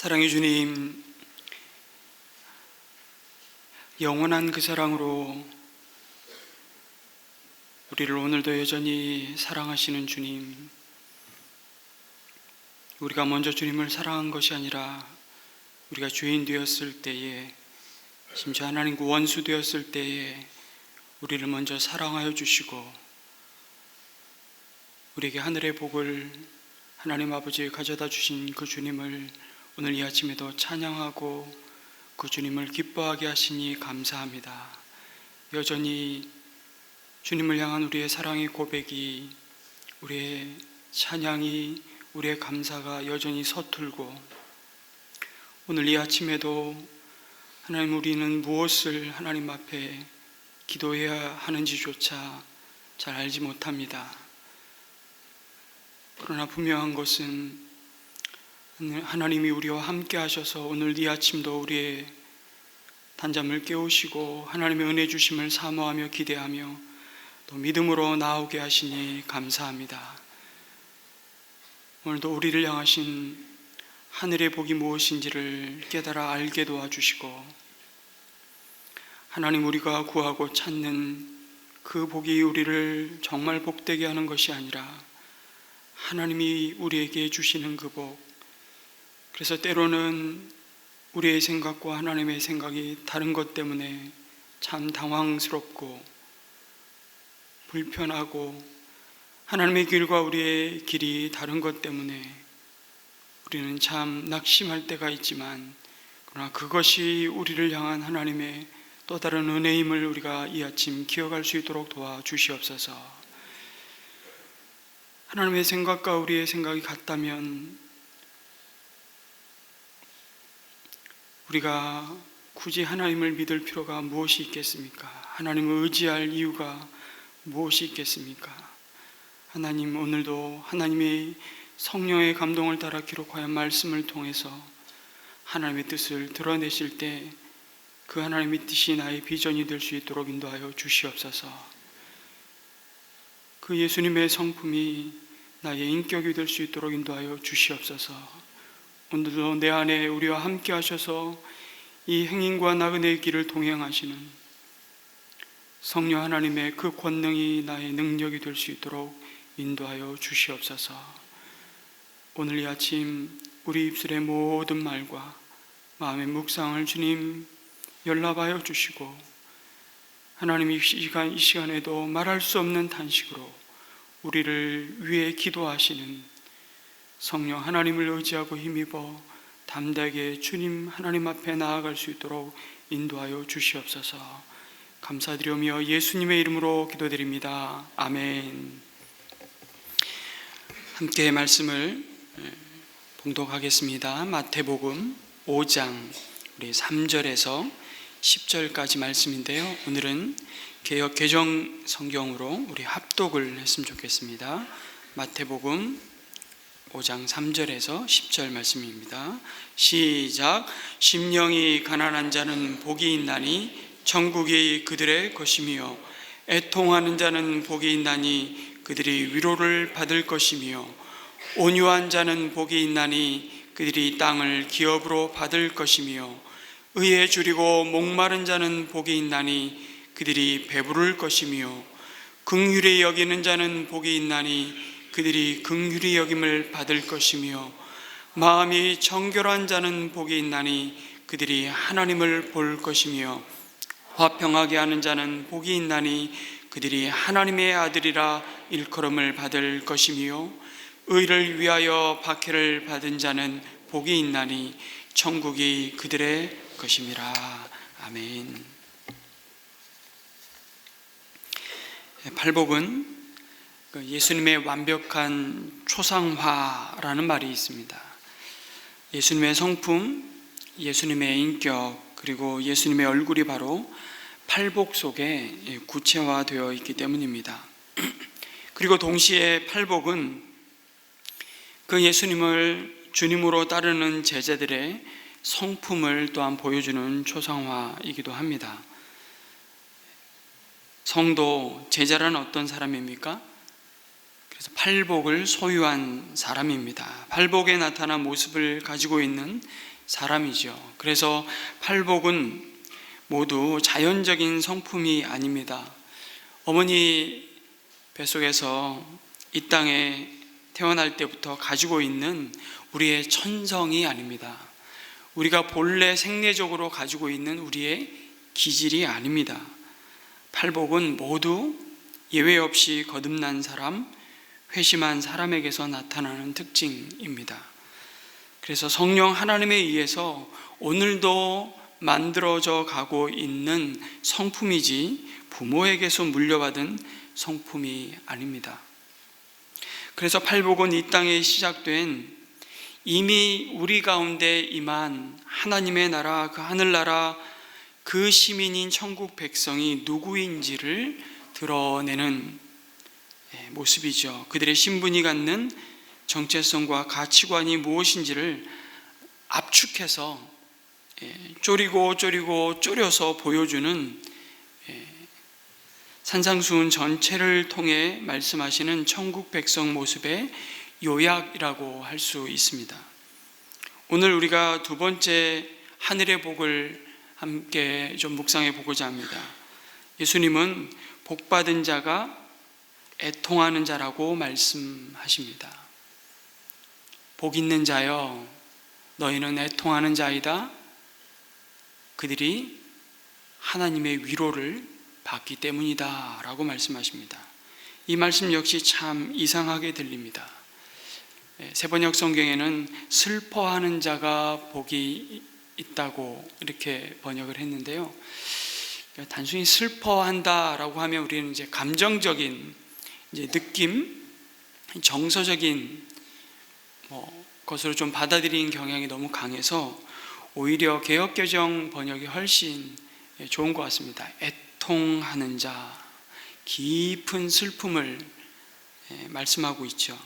사랑의 주님, 영원한 그 사랑으로 우리를 오늘도 여전히 사랑하시는 주님, 우리가 먼저 주님을 사랑한 것이 아니라 우리가 죄인 되었을 때에 심지어 하나님과 원수 되었을 때에 우리를 먼저 사랑하여 주시고 우리에게 하늘의 복을 하나님 아버지 가져다 주신 그 주님을 오늘 이 아침에도 찬양하고 그 주님을 기뻐하게 하시니 감사합니다. 여전히 주님을 향한 우리의 사랑의 고백이 우리의 찬양이 우리의 감사가 여전히 서툴고 오늘 이 아침에도 하나님 우리는 무엇을 하나님 앞에 기도해야 하는지조차 잘 알지 못합니다. 그러나 분명한 것은 하나님이 우리와 함께 하셔서 오늘 이 아침도 우리의 단잠을 깨우시고 하나님의 은혜 주심을 사모하며 기대하며 또 믿음으로 나오게 하시니 감사합니다. 오늘도 우리를 향하신 하늘의 복이 무엇인지를 깨달아 알게 도와주시고 하나님 우리가 구하고 찾는 그 복이 우리를 정말 복되게 하는 것이 아니라 하나님이 우리에게 주시는 그 복, 그래서 때로는 우리의 생각과 하나님의 생각이 다른 것 때문에 참 당황스럽고 불편하고 하나님의 길과 우리의 길이 다른 것 때문에 우리는 참 낙심할 때가 있지만 그러나 그것이 우리를 향한 하나님의 또 다른 은혜임을 우리가 이 아침 기억할 수 있도록 도와주시옵소서. 하나님의 생각과 우리의 생각이 같다면 우리가 굳이 하나님을 믿을 필요가 무엇이 있겠습니까? 하나님을 의지할 이유가 무엇이 있겠습니까? 하나님 오늘도 하나님의 성령의 감동을 따라 기록하여 말씀을 통해서 하나님의 뜻을 드러내실 때 그 하나님의 뜻이 나의 비전이 될 수 있도록 인도하여 주시옵소서. 그 예수님의 성품이 나의 인격이 될 수 있도록 인도하여 주시옵소서. 오늘도 내 안에 우리와 함께 하셔서 이 행인과 나그네의 길을 동행하시는 성령 하나님의 그 권능이 나의 능력이 될 수 있도록 인도하여 주시옵소서. 오늘 이 아침 우리 입술의 모든 말과 마음의 묵상을 주님 연락하여 주시고 하나님 이 시간 이 시간에도 말할 수 없는 단식으로 우리를 위해 기도하시는 성령 하나님을 의지하고 힘입어 담대하게 주님 하나님 앞에 나아갈 수 있도록 인도하여 주시옵소서. 감사드리며 예수님의 이름으로 기도드립니다. 아멘. 함께 말씀을 봉독하겠습니다. 마태복음 5장 우리 3절에서 10절까지 말씀인데요. 오늘은 개역 개정 성경으로 우리 합독을 했으면 좋겠습니다. 마태복음 5장 3절에서 10절 말씀입니다. 시작. 심령이 가난한 자는 복이 있나니 천국이 그들의 것이며 애통하는 자는 복이 있나니 그들이 위로를 받을 것이며 온유한 자는 복이 있나니 그들이 땅을 기업으로 받을 것이며 의에 줄이고 목마른 자는 복이 있나니 그들이 배부를 것이며 긍휼히 여기는 자는 복이 있나니 그들이 긍휼히 여김을 받을 것이며 마음이 정결한 자는 복이 있나니 그들이 하나님을 볼 것이며 화평하게 하는 자는 복이 있나니 그들이 하나님의 아들이라 일컬음을 받을 것이며 의를 위하여 박해를 받은 자는 복이 있나니 천국이 그들의 것임이라 아멘. 팔복은 그 예수님의 완벽한 초상화라는 말이 있습니다. 예수님의 성품, 예수님의 인격, 그리고 예수님의 얼굴이 바로 팔복 속에 구체화되어 있기 때문입니다. 그리고 동시에 팔복은 그 예수님을 주님으로 따르는 제자들의 성품을 또한 보여주는 초상화이기도 합니다. 성도, 제자란 어떤 사람입니까? 그래서 팔복을 소유한 사람입니다. 팔복에 나타난 모습을 가지고 있는 사람이죠. 그래서 팔복은 모두 자연적인 성품이 아닙니다. 어머니 뱃속에서 이 땅에 태어날 때부터 가지고 있는 우리의 천성이 아닙니다. 우리가 본래 생내적으로 가지고 있는 우리의 기질이 아닙니다. 팔복은 모두 예외 없이 거듭난 사람, 회심한 사람에게서 나타나는 특징입니다. 그래서 성령 하나님에 의해서 오늘도 만들어져 가고 있는 성품이지 부모에게서 물려받은 성품이 아닙니다. 그래서 팔복은 이 땅에 시작된 이미 우리 가운데 임한 하나님의 나라, 그 하늘나라, 그 시민인 천국 백성이 누구인지를 드러내는 예, 모습이죠. 그들의 신분이 갖는 정체성과 가치관이 무엇인지를 압축해서 예, 쪼리고 쪼리고 쪼려서 보여주는 예, 산상수훈 전체를 통해 말씀하시는 천국 백성 모습의 요약이라고 할 수 있습니다. 오늘 우리가 두 번째 하늘의 복을 함께 좀 묵상해 보고자 합니다. 예수님은 복 받은 자가 애통하는 자라고 말씀하십니다. 복 있는 자여, 너희는 애통하는 자이다. 그들이 하나님의 위로를 받기 때문이다. 라고 말씀하십니다. 이 말씀 역시 참 이상하게 들립니다. 예, 세번역 성경에는 슬퍼하는 자가 복이 있다고 이렇게 번역을 했는데요. 단순히 슬퍼한다라고 하면 우리는 이제 감정적인 이제 느낌, 정서적인 뭐 것으로 좀 받아들이는 경향이 너무 강해서 오히려 개혁개정 번역이 훨씬 좋은 것 같습니다. 애통하는 자, 깊은 슬픔을 예, 말씀하고 있죠.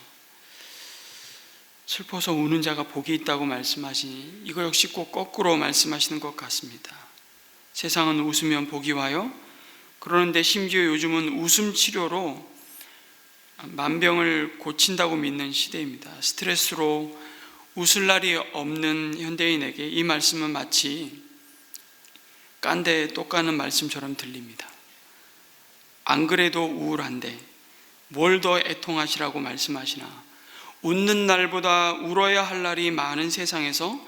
슬퍼서 우는 자가 복이 있다고 말씀하시니 이거 역시 꼭 거꾸로 말씀하시는 것 같습니다. 세상은 웃으면 복이 와요. 그러는데 심지어 요즘은 웃음 치료로 만병을 고친다고 믿는 시대입니다. 스트레스로 웃을 날이 없는 현대인에게 이 말씀은 마치 깐데 똑 까는 말씀처럼 들립니다. 안 그래도 우울한데 뭘 더 애통하시라고 말씀하시나 웃는 날보다 울어야 할 날이 많은 세상에서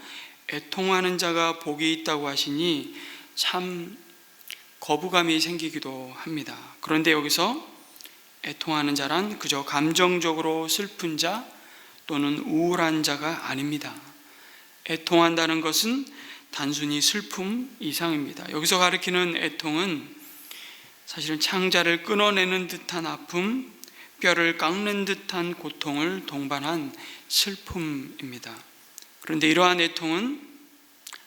애통하는 자가 복이 있다고 하시니 참 거부감이 생기기도 합니다. 그런데 여기서 애통하는 자란 그저 감정적으로 슬픈 자 또는 우울한 자가 아닙니다. 애통한다는 것은 단순히 슬픔 이상입니다. 여기서 가리키는 애통은 사실은 창자를 끊어내는 듯한 아픔, 뼈를 깎는 듯한 고통을 동반한 슬픔입니다. 그런데 이러한 애통은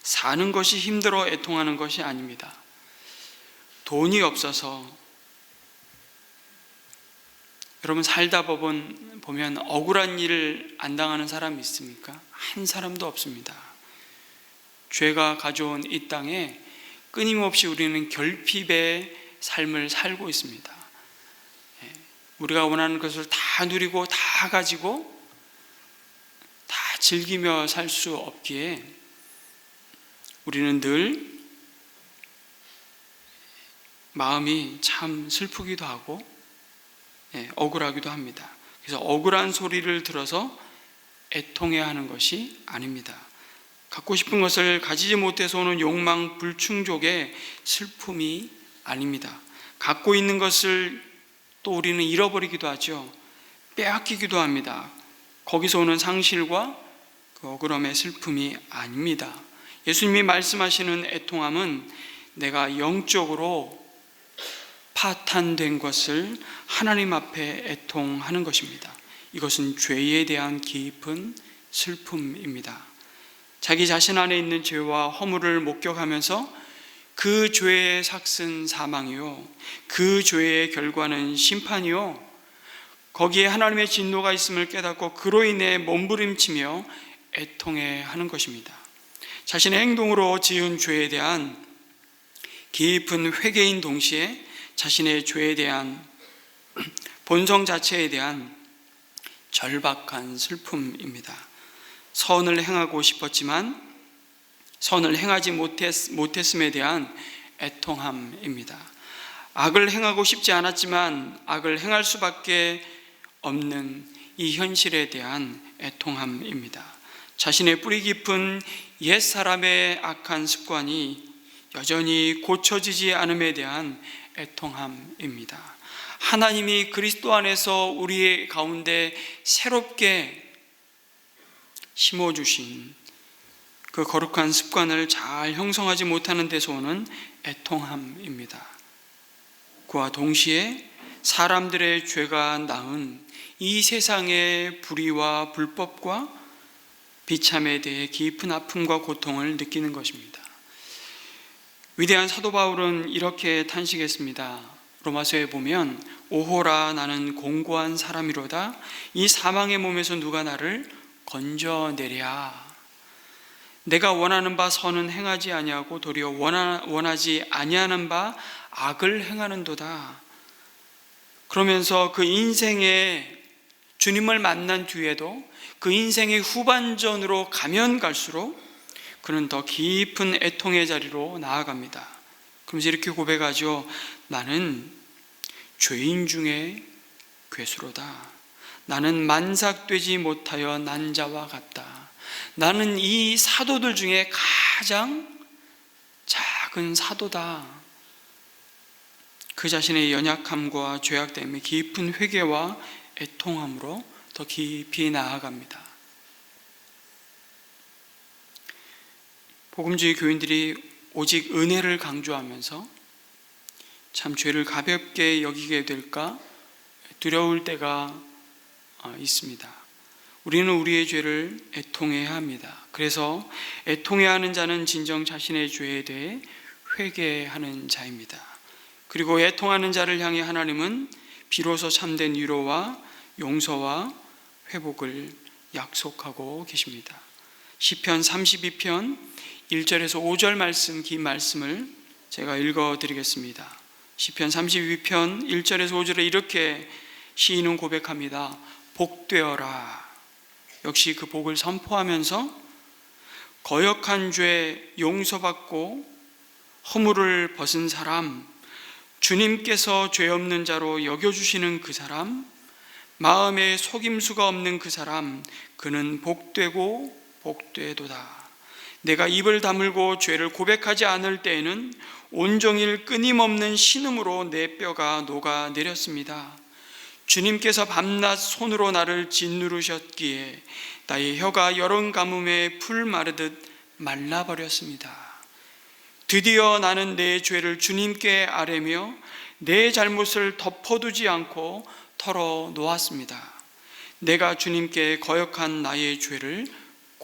사는 것이 힘들어 애통하는 것이 아닙니다. 돈이 없어서 여러분 살다 보면, 보면 억울한 일을 안 당하는 사람이 있습니까? 한 사람도 없습니다. 죄가 가져온 이 땅에 끊임없이 우리는 결핍의 삶을 살고 있습니다. 예, 우리가 원하는 것을 다 누리고 다 가지고 다 즐기며 살 수 없기에 우리는 늘 마음이 참 슬프기도 하고 예, 억울하기도 합니다. 그래서 억울한 소리를 들어서 애통해야 하는 것이 아닙니다. 갖고 싶은 것을 가지지 못해서 오는 욕망 불충족의 슬픔이 아닙니다. 갖고 있는 것을 또 우리는 잃어버리기도 하죠. 빼앗기기도 합니다. 거기서 오는 상실과 그 억울함의 슬픔이 아닙니다. 예수님이 말씀하시는 애통함은 내가 영적으로 파탄된 것을 하나님 앞에 애통하는 것입니다. 이것은 죄에 대한 깊은 슬픔입니다. 자기 자신 안에 있는 죄와 허물을 목격하면서 그 죄의 삭슨 사망이요. 그 죄의 결과는 심판이요. 거기에 하나님의 진노가 있음을 깨닫고 그로 인해 몸부림치며 애통해 하는 것입니다. 자신의 행동으로 지은 죄에 대한 깊은 회개인 동시에 자신의 죄에 대한 본성 자체에 대한 절박한 슬픔입니다. 선을 행하고 싶었지만 선을 행하지 못했, 못했음에 대한 애통함입니다. 악을 행하고 싶지 않았지만 악을 행할 수밖에 없는 이 현실에 대한 애통함입니다. 자신의 뿌리 깊은 옛 사람의 악한 습관이 여전히 고쳐지지 않음에 대한 애통함입니다. 하나님이 그리스도 안에서 우리의 가운데 새롭게 심어주신 그 거룩한 습관을 잘 형성하지 못하는 데서 오는 애통함입니다. 그와 동시에 사람들의 죄가 낳은 이 세상의 불의와 불법과 비참에 대해 깊은 아픔과 고통을 느끼는 것입니다. 위대한 사도 바울은 이렇게 탄식했습니다. 로마서에 보면 오호라 나는 공고한 사람이로다 이 사망의 몸에서 누가 나를 건져내랴 내가 원하는 바 선은 행하지 아니하고 도리어 원하, 원하지 아니하는 바 악을 행하는도다. 그러면서 그 인생에 주님을 만난 뒤에도 그 인생의 후반전으로 가면 갈수록 그는 더 깊은 애통의 자리로 나아갑니다. 그러면서 이렇게 고백하죠. 나는 죄인 중에 괴수로다. 나는 만삭되지 못하여 난 자와 같다. 나는 이 사도들 중에 가장 작은 사도다. 그 자신의 연약함과 죄악 때문에 깊은 회개와 애통함으로 더 깊이 나아갑니다. 복음주의 교인들이 오직 은혜를 강조하면서 참 죄를 가볍게 여기게 될까 두려울 때가 어, 있습니다. 우리는 우리의 죄를 애통해야 합니다. 그래서 애통해야 하는 자는 진정 자신의 죄에 대해 회개하는 자입니다. 그리고 애통하는 자를 향해 하나님은 비로소 참된 위로와 용서와 회복을 약속하고 계십니다. 시편 32편 1절에서 5절 말씀 긴 말씀을 제가 읽어 드리겠습니다. 시편 32편 1절에서 5절에 이렇게 시인은 고백합니다. 복되어라. 역시 그 복을 선포하면서 거역한 죄 용서받고 허물을 벗은 사람 주님께서 죄 없는 자로 여겨 주시는 그 사람 마음에 속임수가 없는 그 사람 그는 복되고 복되도다 내가 입을 다물고 죄를 고백하지 않을 때에는 온종일 끊임없는 신음으로 내 뼈가 녹아 내렸습니다 주님께서 밤낮 손으로 나를 짓누르셨기에 나의 혀가 여름 가뭄에 풀 마르듯 말라버렸습니다. 드디어 나는 내 죄를 주님께 아뢰며 내 잘못을 덮어두지 않고 털어 놓았습니다. 내가 주님께 거역한 나의 죄를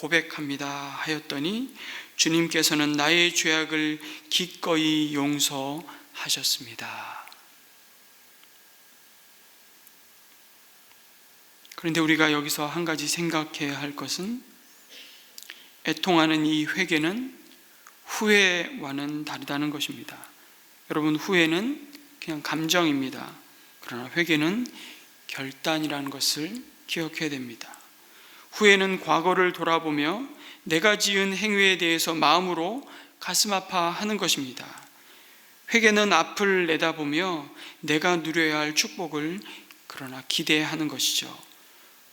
고백합니다 하였더니 주님께서는 나의 죄악을 기꺼이 용서하셨습니다. 그런데 우리가 여기서 한 가지 생각해야 할 것은 애통하는 이 회개는 후회와는 다르다는 것입니다. 여러분, 후회는 그냥 감정입니다. 그러나 회개는 결단이라는 것을 기억해야 됩니다. 후회는 과거를 돌아보며 내가 지은 행위에 대해서 마음으로 가슴 아파하는 것입니다. 회개는 앞을 내다보며 내가 누려야 할 축복을 그러나 기대하는 것이죠.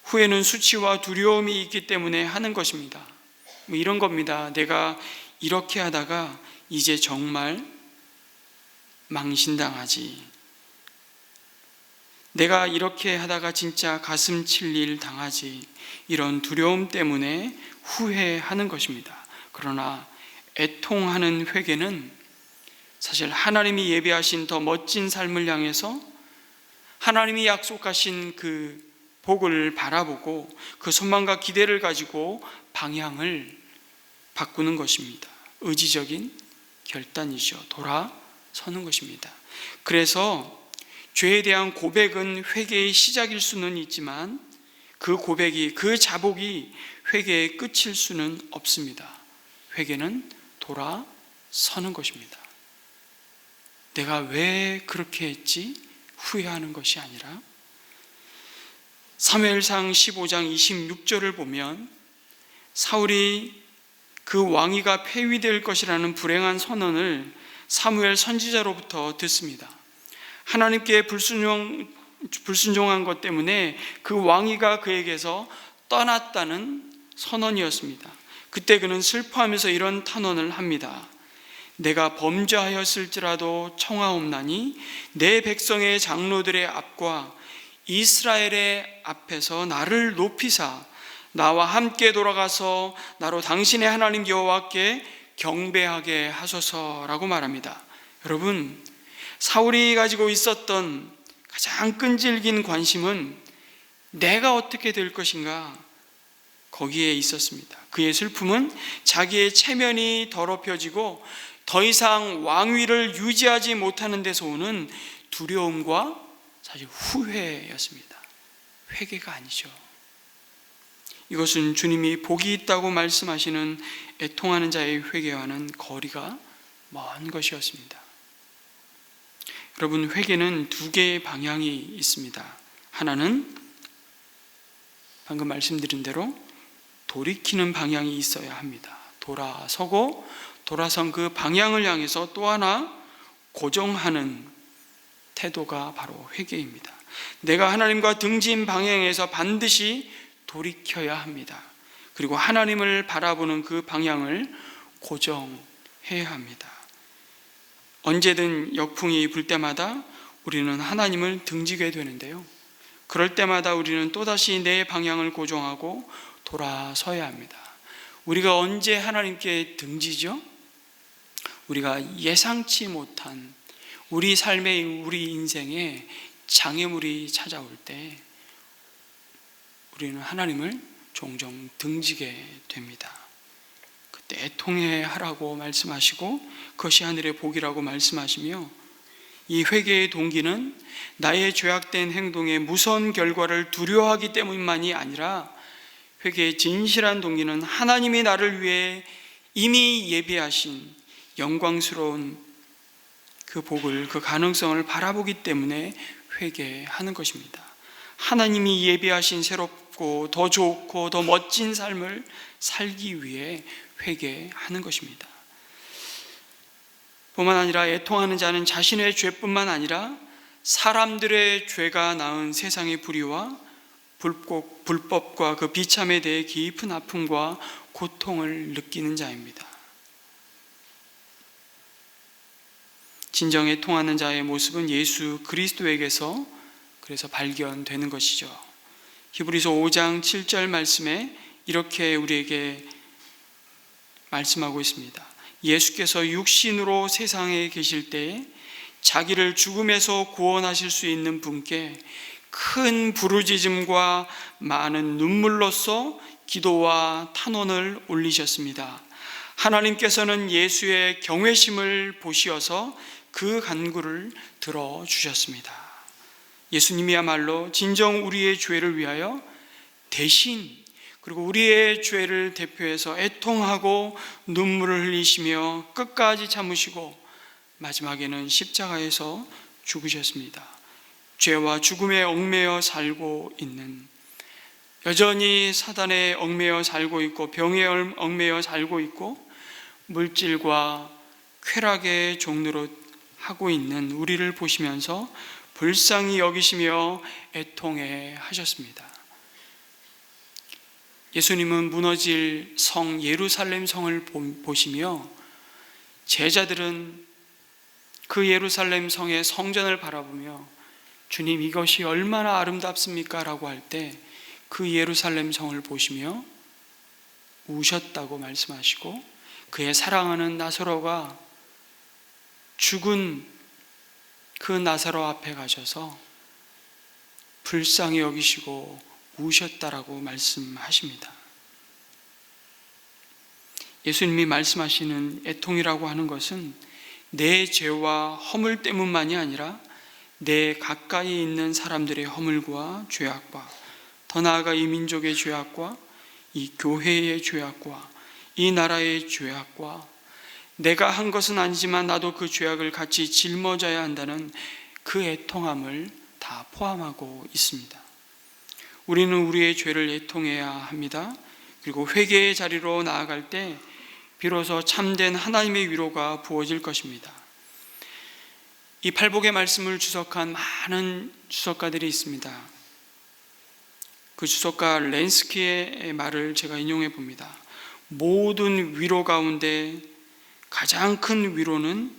후회는 수치와 두려움이 있기 때문에 하는 것입니다. 뭐 이런 겁니다. 내가 이렇게 하다가 이제 정말 망신당하지. 내가 이렇게 하다가 진짜 가슴 칠 일 당하지. 이런 두려움 때문에 후회하는 것입니다. 그러나 애통하는 회개는 사실 하나님이 예배하신 더 멋진 삶을 향해서 하나님이 약속하신 그 복을 바라보고 그 소망과 기대를 가지고 방향을 바꾸는 것입니다. 의지적인 결단이죠. 돌아서는 것입니다. 그래서 죄에 대한 고백은 회개의 시작일 수는 있지만 그 고백이 그 자복이 회개의 끝일 수는 없습니다. 회개는 돌아서는 것입니다. 내가 왜 그렇게 했지 후회하는 것이 아니라 사무엘상 15장 26절을 보면 사울이 그 왕위가 폐위될 것이라는 불행한 선언을 사무엘 선지자로부터 듣습니다. 하나님께 불순종, 불순종한 것 때문에 그 왕위가 그에게서 떠났다는 선언이었습니다. 그때 그는 슬퍼하면서 이런 탄원을 합니다. 내가 범죄하였을지라도 청하옵나니 내 백성의 장로들의 앞과 이스라엘의 앞에서 나를 높이사 나와 함께 돌아가서 나로 당신의 하나님 여호와께 경배하게 하소서라고 말합니다. 여러분, 사울이 가지고 있었던 가장 끈질긴 관심은 내가 어떻게 될 것인가 거기에 있었습니다. 그의 슬픔은 자기의 체면이 더럽혀지고 더 이상 왕위를 유지하지 못하는 데서 오는 두려움과 사실 후회였습니다. 회개가 아니죠. 이것은 주님이 복이 있다고 말씀하시는 애통하는 자의 회개와는 거리가 먼 것이었습니다. 여러분, 회개는 두 개의 방향이 있습니다. 하나는 방금 말씀드린 대로 돌이키는 방향이 있어야 합니다. 돌아서고 돌아선 그 방향을 향해서 또 하나 고정하는 태도가 바로 회개입니다. 내가 하나님과 등진 방향에서 반드시 돌이켜야 합니다. 그리고 하나님을 바라보는 그 방향을 고정해야 합니다. 언제든 역풍이 불 때마다 우리는 하나님을 등지게 되는데요. 그럴 때마다 우리는 또다시 내 방향을 고정하고 돌아서야 합니다. 우리가 언제 하나님께 등지죠? 우리가 예상치 못한 우리 삶의 우리 인생에 장애물이 찾아올 때 우리는 하나님을 종종 등지게 됩니다. 그때 애통해 하라고 말씀하시고 그것이 하늘의 복이라고 말씀하시며 이 회개의 동기는 나의 죄악된 행동의 무서운 결과를 두려워하기 때문만이 아니라 회개의 진실한 동기는 하나님이 나를 위해 이미 예비하신 영광스러운 그 복을 그 가능성을 바라보기 때문에 회개하는 것입니다. 하나님이 예비하신 새롭 고 더 좋고 더 멋진 삶을 살기 위해 회개하는 것입니다. 뿐만 아니라 애통하는 자는 자신의 죄뿐만 아니라 사람들의 죄가 낳은 세상의 불의와 불법과 그 비참에 대해 깊은 아픔과 고통을 느끼는 자입니다. 진정에 통하는 자의 모습은 예수 그리스도에게서 그래서 발견되는 것이죠. 히브리서 5장 7절 말씀에 이렇게 우리에게 말씀하고 있습니다. 예수께서 육신으로 세상에 계실 때에 자기를 죽음에서 구원하실 수 있는 분께 큰 부르짖음과 많은 눈물로써 기도와 탄원을 올리셨습니다. 하나님께서는 예수의 경외심을 보시어서 그 간구를 들어 주셨습니다. 예수님이야말로 진정 우리의 죄를 위하여 대신 그리고 우리의 죄를 대표해서 애통하고 눈물을 흘리시며 끝까지 참으시고 마지막에는 십자가에서 죽으셨습니다. 죄와 죽음에 얽매여 살고 있는 여전히 사단에 얽매여 살고 있고 병에 얽매여 살고 있고 물질과 쾌락의 종로로 하고 있는 우리를 보시면서 불쌍히 여기시며 애통해 하셨습니다. 예수님은 무너질 성 예루살렘 성을 보시며 제자들은 그 예루살렘 성의 성전을 바라보며 주님 이것이 얼마나 아름답습니까? 라고 할 때 그 예루살렘 성을 보시며 우셨다고 말씀하시고 그의 사랑하는 나사로가 죽은 그 나사로 앞에 가셔서 불쌍히 여기시고 우셨다라고 말씀하십니다. 예수님이 말씀하시는 애통이라고 하는 것은 내 죄와 허물 때문만이 아니라 내 가까이 있는 사람들의 허물과 죄악과 더 나아가 이 민족의 죄악과 이 교회의 죄악과 이 나라의 죄악과 내가 한 것은 아니지만 나도 그 죄악을 같이 짊어져야 한다는 그 애통함을 다 포함하고 있습니다. 우리는 우리의 죄를 애통해야 합니다. 그리고 회개의 자리로 나아갈 때 비로소 참된 하나님의 위로가 부어질 것입니다. 이 팔복의 말씀을 주석한 많은 주석가들이 있습니다. 그 주석가 렌스키의 말을 제가 인용해 봅니다. 모든 위로 가운데 가장 큰 위로는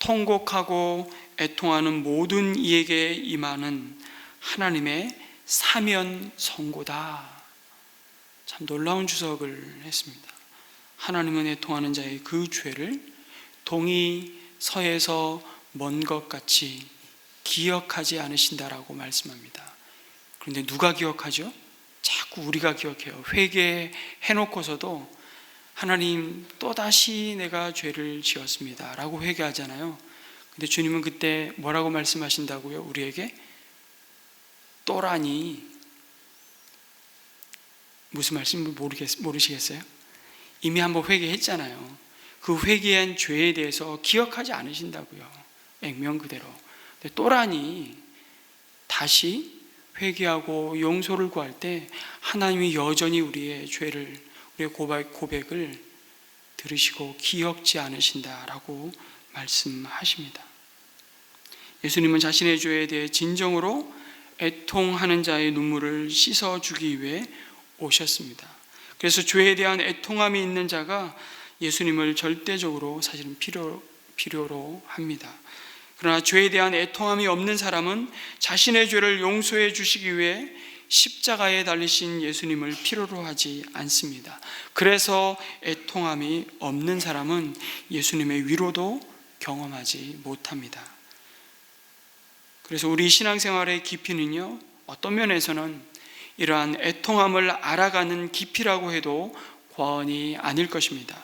통곡하고 애통하는 모든 이에게 임하는 하나님의 사면 선고다. 참 놀라운 주석을 했습니다. 하나님은 애통하는 자의 그 죄를 동이 서에서 먼 것 같이 기억하지 않으신다라고 말씀합니다. 그런데 누가 기억하죠? 자꾸 우리가 기억해요. 회개해 놓고서도 하나님 또다시 내가 죄를 지었습니다. 라고 회개하잖아요. 근데 주님은 그때 뭐라고 말씀하신다고요? 우리에게? 또라니. 무슨 말씀 모르겠, 모르시겠어요? 이미 한번 회개했잖아요. 그 회개한 죄에 대해서 기억하지 않으신다고요. 액면 그대로. 근데 또라니 다시 회개하고 용서를 구할 때 하나님이 여전히 우리의 죄를 우리의 고백, 고백을 들으시고 기억지 않으신다라고 말씀하십니다. 예수님은 자신의 죄에 대해 진정으로 애통하는 자의 눈물을 씻어 주기 위해 오셨습니다. 그래서 죄에 대한 애통함이 있는 자가 예수님을 절대적으로 사실은 필요, 필요로 합니다. 그러나 죄에 대한 애통함이 없는 사람은 자신의 죄를 용서해 주시기 위해 십자가에 달리신 예수님을 필요로 하지 않습니다. 그래서 애통함이 없는 사람은 예수님의 위로도 경험하지 못합니다. 그래서 우리 신앙생활의 깊이는요, 어떤 면에서는 이러한 애통함을 알아가는 깊이라고 해도 과언이 아닐 것입니다.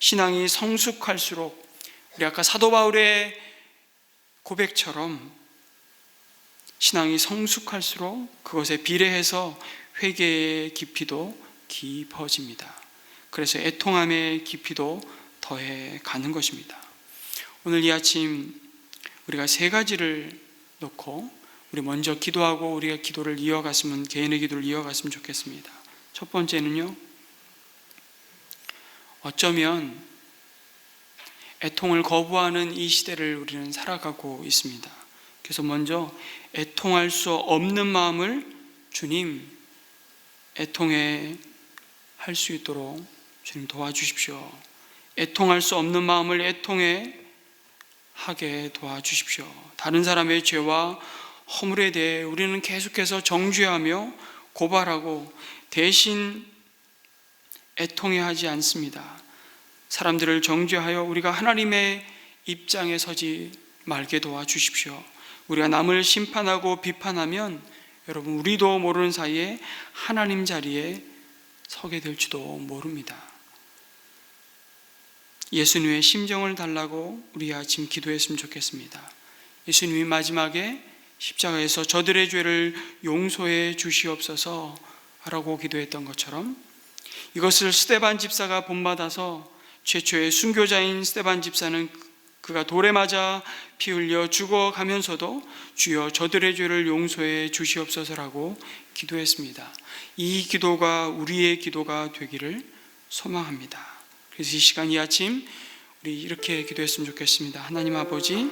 신앙이 성숙할수록 우리 아까 사도 바울의 고백처럼 신앙이 성숙할수록 그것에 비례해서 회개의 깊이도 깊어집니다. 그래서 애통함의 깊이도 더해 가는 것입니다. 오늘 이 아침 우리가 세 가지를 놓고 우리 먼저 기도하고 우리가 기도를 이어갔으면 개인의 기도를 이어갔으면 좋겠습니다. 첫 번째는요. 어쩌면 애통을 거부하는 이 시대를 우리는 살아가고 있습니다. 그래서 먼저 애통할 수 없는 마음을 주님 애통해 할 수 있도록 주님 도와주십시오. 애통할 수 없는 마음을 애통해 하게 도와주십시오. 다른 사람의 죄와 허물에 대해 우리는 계속해서 정죄하며 고발하고 대신 애통해 하지 않습니다. 사람들을 정죄하여 우리가 하나님의 입장에 서지 말게 도와주십시오. 우리가 남을 심판하고 비판하면 여러분 우리도 모르는 사이에 하나님 자리에 서게 될지도 모릅니다. 예수님의 심정을 달라고 우리 아침 기도했으면 좋겠습니다. 예수님이 마지막에 십자가에서 저들의 죄를 용서해 주시옵소서 라고 기도했던 것처럼 이것을 스테반 집사가 본받아서 최초의 순교자인 스테반 집사는 그가 돌에 맞아 피 흘려 죽어가면서도 주여 저들의 죄를 용서해 주시옵소서라고 기도했습니다. 이 기도가 우리의 기도가 되기를 소망합니다. 그래서 이 시간 이 아침 우리 이렇게 기도했으면 좋겠습니다. 하나님 아버지,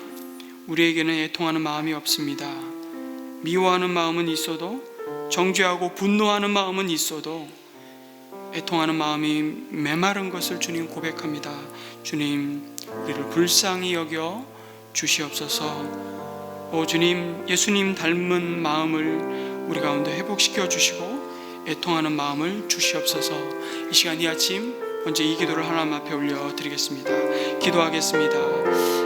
우리에게는 애통하는 마음이 없습니다. 미워하는 마음은 있어도 정죄하고 분노하는 마음은 있어도 애통하는 마음이 메마른 것을 주님 고백합니다. 주님, 우리를 불쌍히 여겨 주시옵소서. 오 주님, 예수님 닮은 마음을 우리 가운데 회복시켜 주시고 애통하는 마음을 주시옵소서. 이 시간 이 아침 먼저 이 기도를 하나님 앞에 올려 드리겠습니다. 기도하겠습니다.